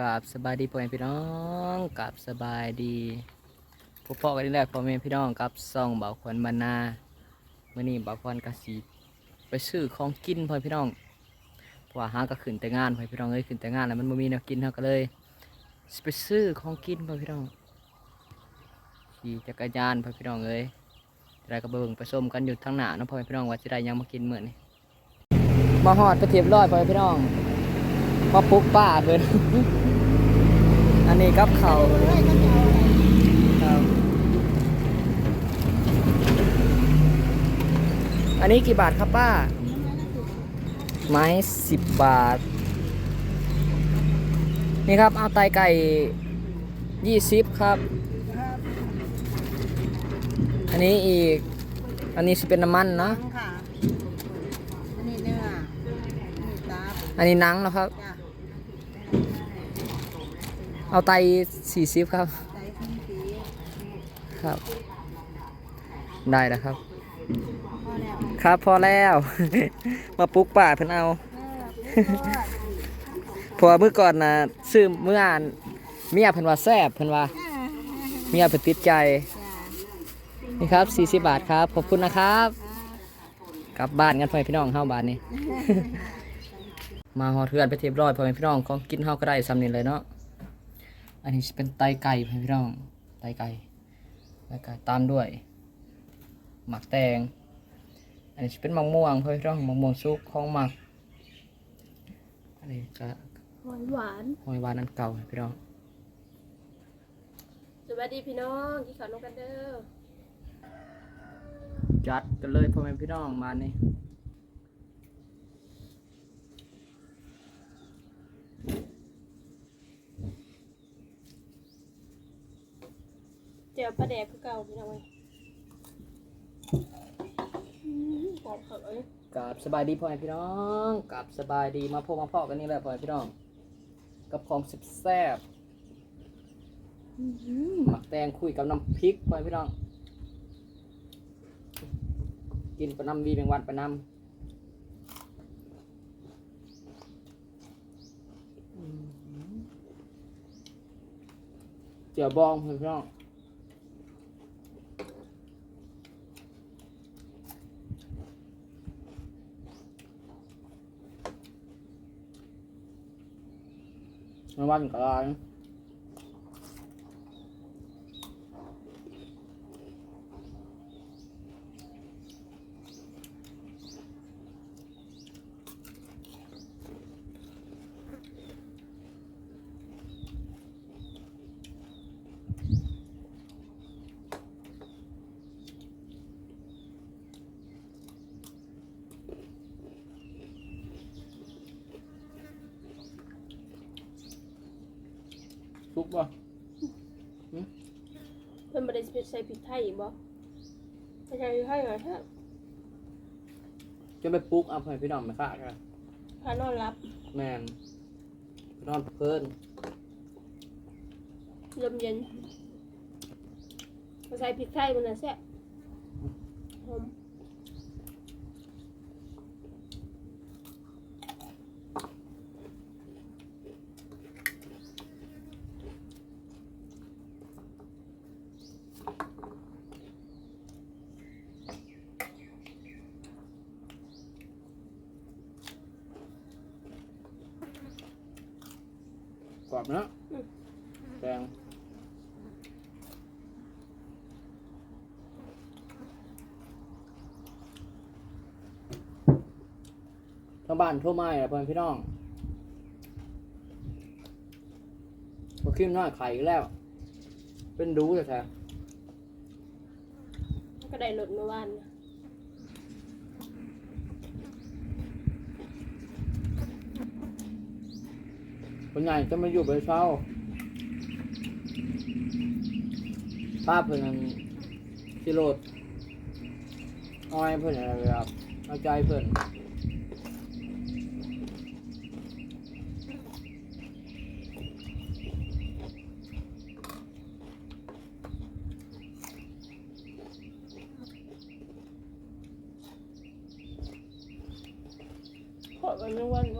กับสบายดีพ่อแม่พี่น้องกับสบายดีพบพ่อกันนี่แหละพ่อแม่พี่น้องกับซองเบาควันบรรณาเมื่อนี้เบาควันกระสีไปซื้อของกินพ่อพี่น้องเพราะว่าหาก็ขึ้นแต่งานพ่อพี่น้องเอ้ยขึ้นแต่งานแล้วมันบ่มีแนวกินเฮาก็เลยไปซื้อของกินพ่อพี่น้องขี่จักรยานพ่อพี่น้องเอ้ยจะได้ก็เบิ่งไปส้มกันอยู่ทางหน้าเนาะพ่อแม่พี่น้องว่าสิได้ยังมากินเหมือนี้มาฮอดไปเทียบร้อยพ่อแม่พี่น้องมาปลุกป้าเพิ่น อันนี้กับเขาวครับอันนี้กี่บาทครับป้า ไม้สิบบาท นี่ครับ เอาไตไก่ยี่สิบครับ อันนี้อีก อันนี้สิเป็นน้ำมันเนาะค่ะอันนี้เนื้อ อันนี้ตับ อันนี้หนังเนาะครับจ้ะ เอาไตสี่สิบครับ ใส่ทั้งปีครับ ได้แล้วครับ พอแล้วครับพอแล้ว มาปลุกป่าเพิ่นเอา เออปรุงรสเพราะว่ามื้อก่อนนะซื้อเมื่ออ่านเมียเพิ่นว่าแซ่บเพิ่นว่า อ่าเมียเพิ่นติดใจ จ้ะนี่ครับ 40 บาทครับ ขอบคุณนะครับ กลับบ้านกันพ่อแม่พี่น้องเฮาบ้านนี้ มาฮอดเทือนไปเทียบร้อยพ่อแม่พี่น้องของกินเฮาก็ได้ซ้ำนี่เลยเนาะ อันนี้สิเป็นไตไก่พ่อแม่พี่น้อง ไตไก่แล้วก็ตามด้วย หมักแตง อันนี้สิเป็นมะม่วงพ่อแม่พี่น้องมะม่วงสุกของหมัก อันนี้ก็หอยหวานหอยหวานอันเก่าพี่น้อง สวัสดีพี่น้องกินข้าวน้องกันเด้อ จัดกันเลยพ่อแม่พี่น้องมานี่ เจียวปลาแดกคือเก่าพี่น้องเว้ยอืมกรอบเขาเลยกับสบายดีพ่อแม่พี่น้องกับสบายดีมาพบมาพ่อกันนี่แหละพ่อแม่พี่น้อง กับของสิบแซ่บหมักแตงคุยกับน้ำพริกพ่อแม่พี่น้อง กินไปน้ำวีแมงวันไปน้ำอืมเจียวบองพ่อแม่พี่น้อง วันก็ร้าน ทุกป่ะเพิ่นบ่ได้ใส่พริกไทยอีกบ่ใส่พริกไทยเหรอถ้าจะไปปลุ๊กเอาให้พี่น้องมาฆ่ากันพานอนรับแมนพี่น้องเพิ่นลมเย็นใส่พริกไทยมันน่ะแซ่บหอม รอบนะแดงทางบ้านโทั่วไม้อะพ่อแม่พี่น้องพอขึ้นน้อยไข่อีกแล้ว เป็นดูแต่แท้ก็ได้รสเมื่อวานนะ คนใหญ่จะมาอยู่บนเช้าป้าเพิ่นนั่นสิโรดอ้อยเพิ่อนอะไรแบบเอาใจเพิ่อนขอกันเมื่อวานโ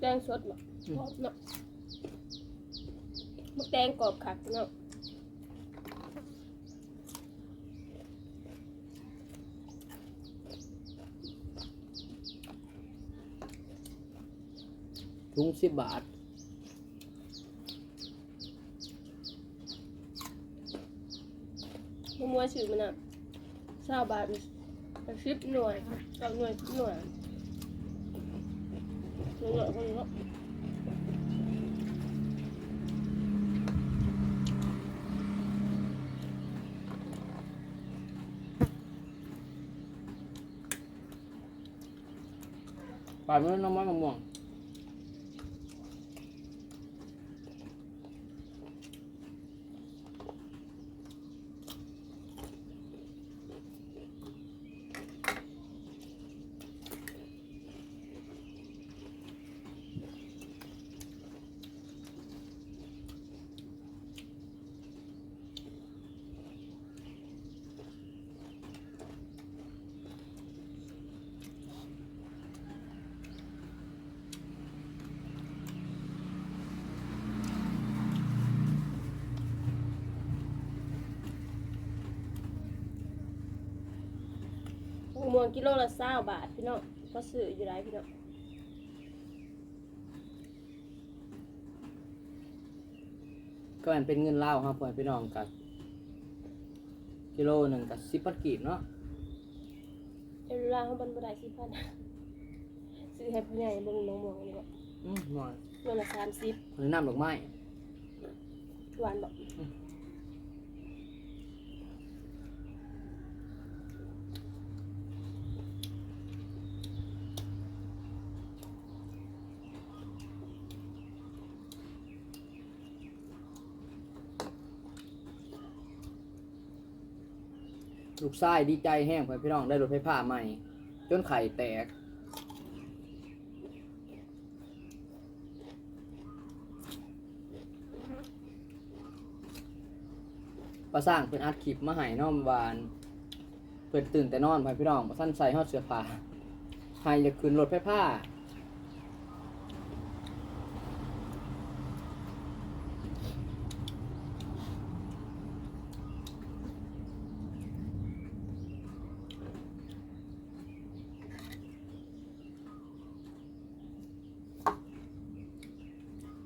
แตงสดบ่กรอบเนาะมักแตงกรอบคักเนาะถุงสิบบาทมะม่วงชื่อมันน่ะ20บาท10หน่วย2หน่วย10หน่วย หน่วยคนเนาะปลายมันน้ำมันมะม่วง วงกิโลละ20บาทพี่น้องก็ซื้ออยู่ได้พี่น้องก็มันเป็นเงินเล่าวครับพ่อพี่น้องกับกิโลหนึ่งกับสิบปัดกีบเนาะเอลลาเขาบันบ่ได้4,000ซื้อให้ผู้ใหญ่เบิ่งมะม่วงนี่บ่อืมหน่อยโลละ30คนน้ำดอกไม้หวานบ่ ลูกชายดีใจแห้งพ่อพี่น้องได้รถไฟฟ้าใหม่ จนไข่แตก ประสร้างเป็นอัดคลิปมาให้น้อมวาน เพิ่นตื่นแต่นอนพ่อพี่น้องบ่ทันใส่ฮอดเสื้อผ้าให้จะขึ้นรถไฟฟ้า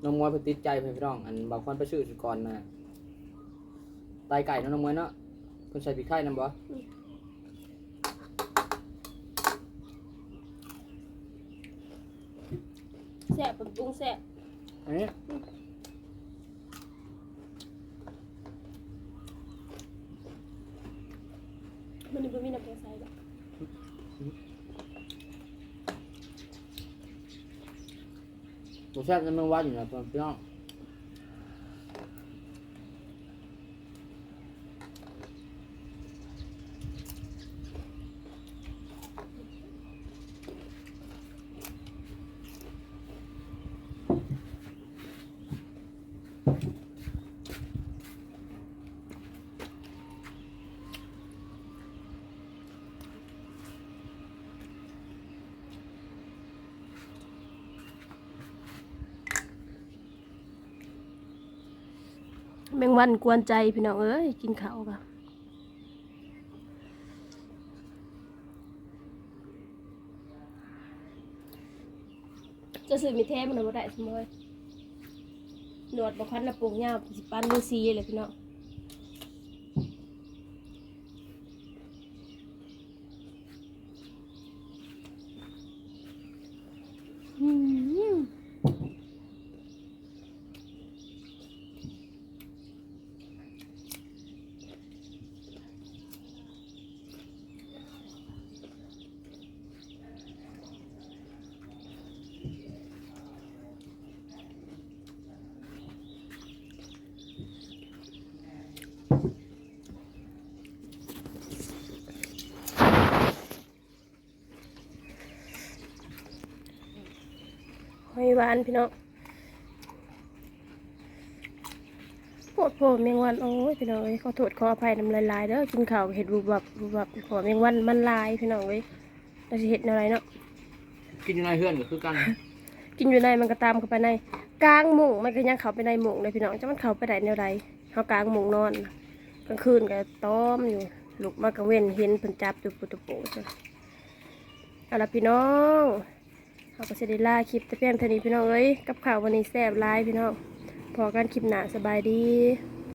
น้องมวยเพิ่นติดใจเพิ่นพี่น้อง อันบางคนไปซื้อสุก่อนนะไตไก่เนาะน้องมวยเนาะเพิ่นใส่พริกไทยนำบ่แซ่บปรุงแซ่บอันนี้มันนี่บ่มีน้ำแข็งใสบ่ บ่แซ่บนำเมืองวัดอยู่นะเพิ่นพี่น้อง แมงวันกวนใจพี่น้องเอ้ยกินข้าวกะจะซื้อมีแท้มันเอาบ่ได้สมอยหนวดบ่คันนะปลูกยาวสิปันดูซีเลยพี่น้องอืม หอยหวานพี่น้องโพดโพดแมงวันโอ้ยพี่น้องเอ้ยขอโทษขออภัยน้ำลายลายๆเด้อกินข้าวเห็ดบุบบับบุบบับขอแมงวันมันลายพี่น้องเอ้ยเราจะเห็ดอะไรเนาะกินอยู่ในเฮือนก็คือกันกินอยู่ในมันก็ตามเข้าไปในกลางมุ้งมันก็ยังเข้าไปในมุ้งเลยพี่น้องจะมันเข้าไปได้แนวใดเขากลางมุ้งนอนน่ะกลางคืนก็ต้อมอยู่ลุกมากลางเว้นเห็นเพิ่นจับอยู่ปุตโปจ้ะเอาละพี่น้อง เขาก็จะได้ล่าคลิปแต่เพียงเท่านี้พี่น้องเอ้ยกับข่าววันนี้แซ่บไลายพี่น้องพอกันคลิปหนาสบายดี